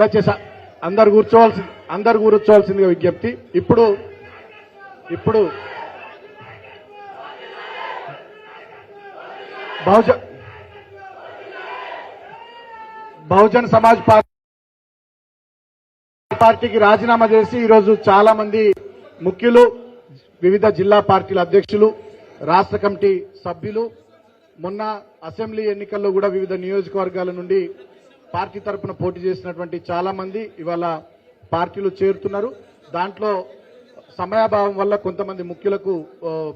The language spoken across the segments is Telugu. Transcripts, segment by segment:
దయచేసి అందరు కూర్చోవాల్సి అందరు కూర్చోవాల్సిందిగా విజ్ఞప్తి. ఇప్పుడు ఇప్పుడు బహుజన్ బహుజన్ సమాజ్ పార్టీ పార్టీకి రాజీనామా చేసి ఈరోజు చాలా మంది ముఖ్యులు వివిధ జిల్లా పార్టీల అధ్యక్షులు రాష్ట్ర కమిటీ సభ్యులు మొన్న అసెంబ్లీ ఎన్నికల్లో కూడా వివిధ నియోజకవర్గాల నుండి పార్టీ తరపున పోటీ చేసినటువంటి చాలా మంది ఇవాళ పార్టీలో చేరుతున్నారు. దాంట్లో సమయాభావం వల్ల కొంతమంది ముఖ్యులకు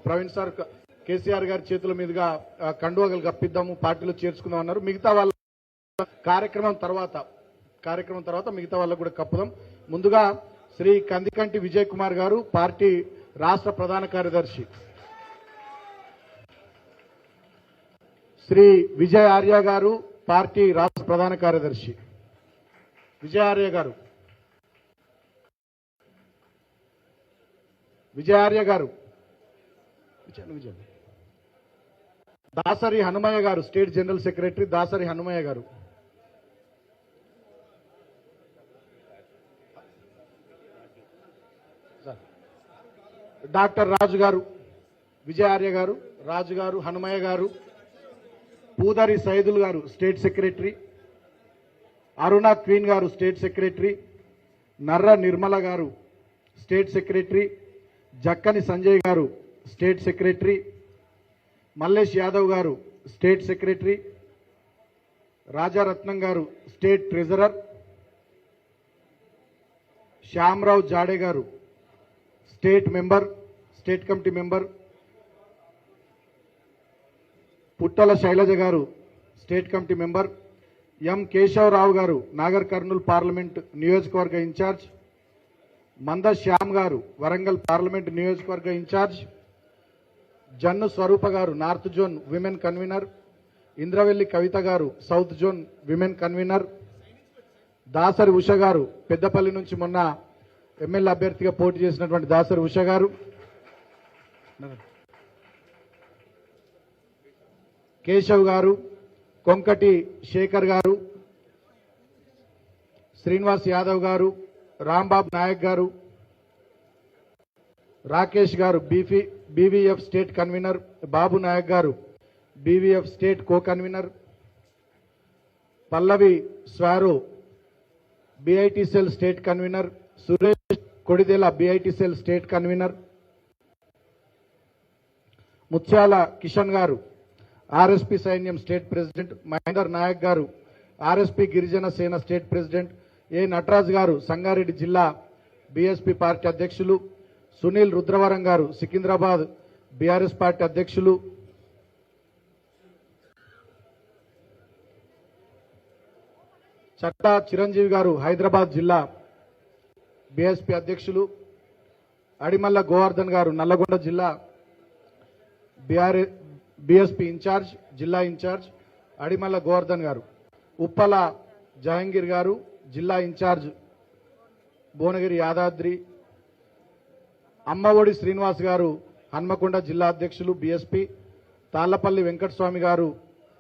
ప్రవీణ్ సార్ కేసీఆర్ గారి చేతుల మీదుగా కండువగలు కప్పిద్దాము పార్టీలో చేర్చుకుందాం అన్నారు. మిగతా వాళ్ళ కార్యక్రమం తర్వాత కార్యక్రమం తర్వాత మిగతా వాళ్ళకు కూడా కప్పుదాం. ముందుగా శ్రీ కందికంటి విజయ్ కుమార్ గారు పార్టీ రాష్ట్ర ప్రధాన కార్యదర్శి. శ్రీ విజయ్ ఆర్య గారు పార్టీ రాష్ట్ర ప్రధాన కార్యదర్శి విజయార్య గారు. విజయార్య గారు. దాసరి హనుమయ్య గారు state general secretary Dasari Hanumaiah గారు. డాక్టర్ రాజు గారు విజయార్య గారు రాజు గారు హనుమయ్య గారు. పూదారి సైదుల్ గారు స్టేట్ సెక్రటరీ అరుణ క్వీన్ గారు స్టేట్ సెక్రటరీ నర్ర నిర్మల గారు స్టేట్ సెక్రటరీ జక్కని సంజయ్ గారు స్టేట్ సెక్రటరీ మల్లేష్ యాదవ్ గారు స్టేట్ సెక్రటరీ రాజారత్నం గారు స్టేట్ ట్రెజరర్ శ్యామరావు జాడే గారు state member state committee member Puttala Shailaja గారు state committee member. M. Keshavarao గారు నాగర్ కర్నూలు పార్లమెంట్ నియోజకవర్గ ఇన్ఛార్జ్. మంద శ్యామ్ గారు వరంగల్ పార్లమెంట్ నియోజకవర్గ ఇన్ఛార్జ్. జన్ను స్వరూప గారు north zone women convener. Indravelli Kavitha గారు south zone women convener. Dasari Usha గారు పెద్దపల్లి నుంచి మొన్న ఎమ్మెల్యే అభ్యర్థిగా పోటీ చేసినటువంటి దాసరి ఉష గారు. కేశవ్ గారు కొంకటి శేఖర్ గారు శ్రీనివాస్ యాదవ్ గారు రాంబాబు నాయక్ గారు రాకేష్ గారు బీఫీ BVF state convener Babu Nayak గారు BVF state co convener Pallavi Swaru BITCL cell state convener Suresh Kodidela BITCL cell state convener Mutyala Kishan గారు ఆర్ఎస్పి సైన్యం స్టేట్ ప్రెసిడెంట్ మహేందర్ నాయక్ గారు RSP Girijana Sena state president A Nataraj గారు సంగారెడ్డి జిల్లా బీఎస్పీ పార్టీ అధ్యక్షులు సునీల్ రుద్రవరం గారు సికింద్రాబాద్ బీఆర్ఎస్ పార్టీ అధ్యక్షులు చట్టా చిరంజీవి గారు హైదరాబాద్ జిల్లా బీఎస్పీ అధ్యక్షులు అడిమల్ల గోవర్ధన్ గారు నల్లగొండ జిల్లా బీఆర్ బీఎస్పీ ఇన్ఛార్జ్ జిల్లా ఇన్ఛార్జ్ అడిమల్ల గోవర్ధన్ గారు ఉప్పల జహంగీర్ గారు జిల్లా ఇన్ఛార్జ్ భువనగిరి యాదాద్రి అమ్మఒడి శ్రీనివాస్ గారు హన్మకొండ జిల్లా అధ్యక్షులు బీఎస్పీ తాళ్ళపల్లి వెంకటస్వామి గారు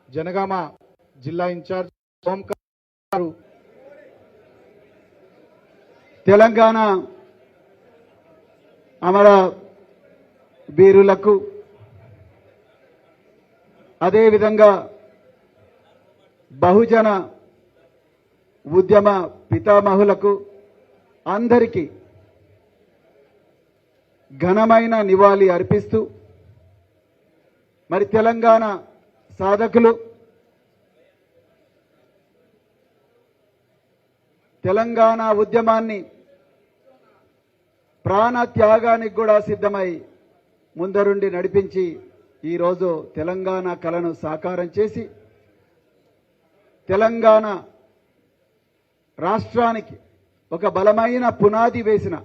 జనగామ జిల్లా ఇన్ఛార్జ్ ఓంకార్ గారు. తెలంగాణ అమర వీరులకు అదేవిధంగా బహుజన ఉద్యమ పితామహులకు అందరికీ ఘనమైన నివాళి అర్పిస్తూ మరి తెలంగాణ సాధకులు తెలంగాణ ఉద్యమాన్ని ప్రాణ త్యాగానికి కూడా సిద్ధమై ముందరుండి నడిపించి ఈరోజు తెలంగాణ కళను సాకారం చేసి తెలంగాణ రాష్ట్రానికి ఒక బలమైన పునాది వేసిన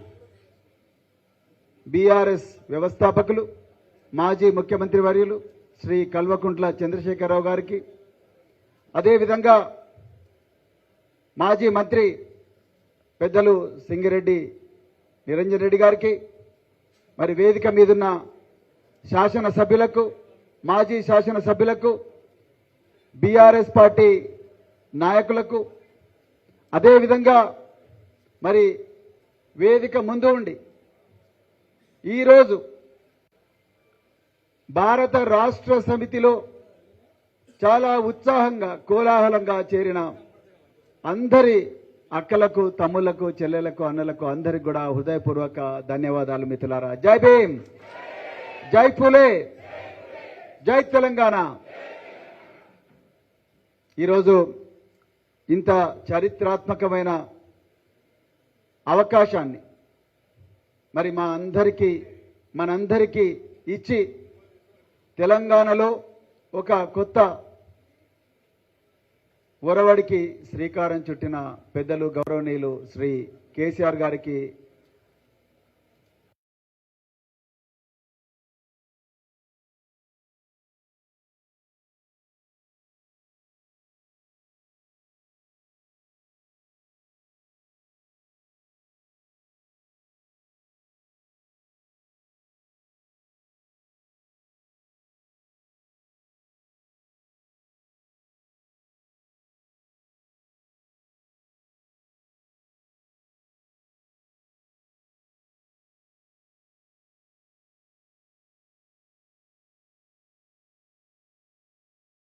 బీఆర్ఎస్ వ్యవస్థాపకులు మాజీ ముఖ్యమంత్రి వర్యులు శ్రీ కల్వకుంట్ల చంద్రశేఖరరావు గారికి అదేవిధంగా మాజీ మంత్రి పెద్దలు సింగిరెడ్డి నిరంజన్ రెడ్డి గారికి మరి వేదిక మీదున్న శాసనసభ్యులకు మాజీ శాసనసభ్యులకు బీఆర్ఎస్ పార్టీ నాయకులకు అదేవిధంగా మరి వేదిక ముందు ఉండి ఈరోజు భారత రాష్ట్ర సమితిలో చాలా ఉత్సాహంగా కోలాహలంగా చేరిన అందరి అక్కలకు తమ్ములకు చెల్లెలకు అన్నలకు అందరికి కూడా హృదయపూర్వక ధన్యవాదాలు మిత్రులారా. జై భీమ్! జై ఫులే జై తెలంగాణ. ఈరోజు ఇంత చరిత్రాత్మకమైన అవకాశాన్ని మరి మా అందరికీ మనందరికీ ఇచ్చి తెలంగాణలో ఒక కొత్త ఒరవడికి శ్రీకారం చుట్టిన పెద్దలు గౌరవనీయులు శ్రీ కేసీఆర్ గారికి